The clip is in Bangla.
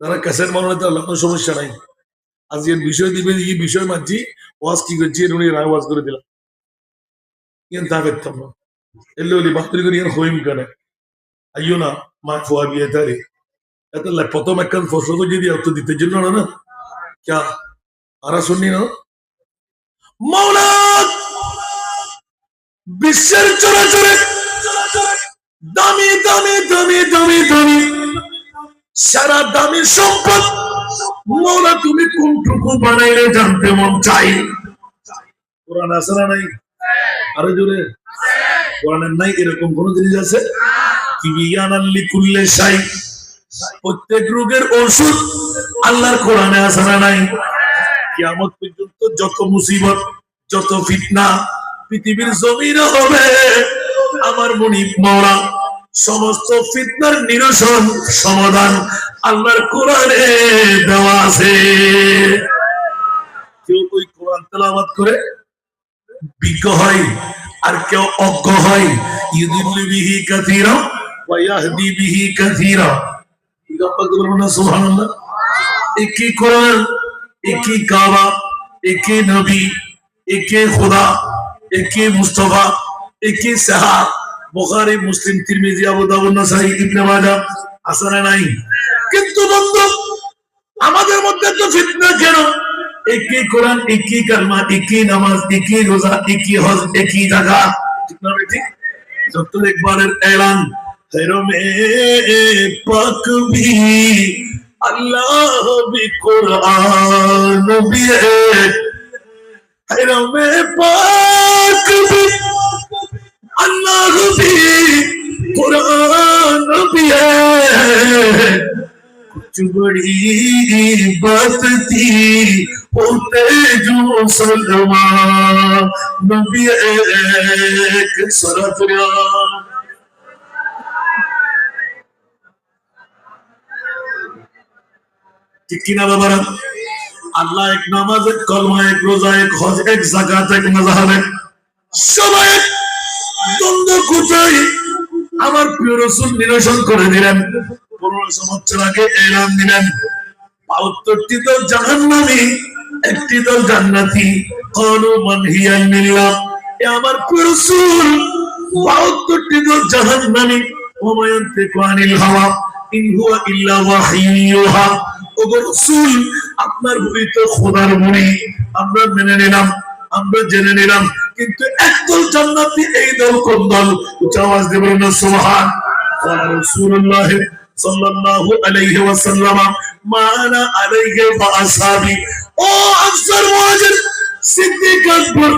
তারা ক্যাসেট বানাতে আল্লাহ কোনো সমস্যা নাই। আজকের বিষয় দিবে, এই বিষয় মানছি ওয়াজ কি করছি উনি রায় ওয়াজ করে দিলাম। ইয়ান তা করতাম না এলে ওলি বাহাদুরি করে, ইয়ান হইম কেন। আইও না, মা ফোয়া বিয়ে তারে এত প্রথম একখান তো যদি উত্তর দিতে জন্য না না? ক্যা আরা শুননি না? মৌলা বিশ্বের চরাচরে। দামি দামি দামি দামি দামি। সারা দামি সম্পদ। মৌলা, তুমি কোনটুকু বানাইলে জানতে মন চাই? কোরআন আছে না নাই? আরও জোরে। কোরআনের নাই এরকম কোন জিনিস আছে? কি বিজ্ঞান আল্লি কুল্লে সাই? প্রত্যেক রোগের ওষুধ আল্লাহর কোরআনে আছে না নাই? কিয়ামত পর্যন্ত যত মুসিবত, যত ফিতনা পৃথিবীর জমিনে হবে। আমার মনিব মৌলা সমস্ত ফিতনার নিরসন সমাধান আল্লাহর কোরআনে দেওয়া আছে। কেউ ওই কোরআন তেলাওয়াত করে বিজ্ঞ হয় আর কেউ অজ্ঞ হয়। ইউদিল্লু বিহি কাথীরা ওয়া ইয়াহদি বিহি কাথীরা। সুবহানাল্লাহ। একে কোরআন একে কাবা একে নবী একে খোদা একে মুস্তফা একে সাহা বুখারী, মুসলিম, তিরমিজি, আবু দাউদ, নাসাই, ইবনে মাজাহ, হাসানে নাই। কিন্তু বন্ধু, আমাদের মধ্যে তো ফিতনা কেন? একই কোরআন, একই কালমা, একই নামাজ, একই রোজা, একই হজ, একই জায়গা ঠিক না ঠিক? যত একবারের এলান তেরো মে পাক ভি আল্লাহ ভি কোরআন ভি তেরো মে পাক कुछ बड़ी बात थी होते जो सलमान नबी एक सरत ঠিক কিনা বাবারা আল্লাহ এক নামাজ এক কলমা এক রোজা এক হজ এক জাকাত এক মাজাহাব এক সবাই এক দ্বন্দ্ব কোথায় আমার প্রিয় রসুল নিরসন করে দিলেন একটি দল জান্নাতি। আমার পুরুষুল বাহাত্তরটি দল জাহান্নামি। হুমায়ুন তেকানিল হাওয়া আপনার বলি তো খোদার বলি আমরা মেনে নিলাম, আমরা জেনে নিলাম, কিন্তু একদল জান্নাতি, এই দল কোন দল? উচ্চ صلى الله عليه وسلم ما أنا عليه فأصحابي. أو افضل مهاجر صديق أكبر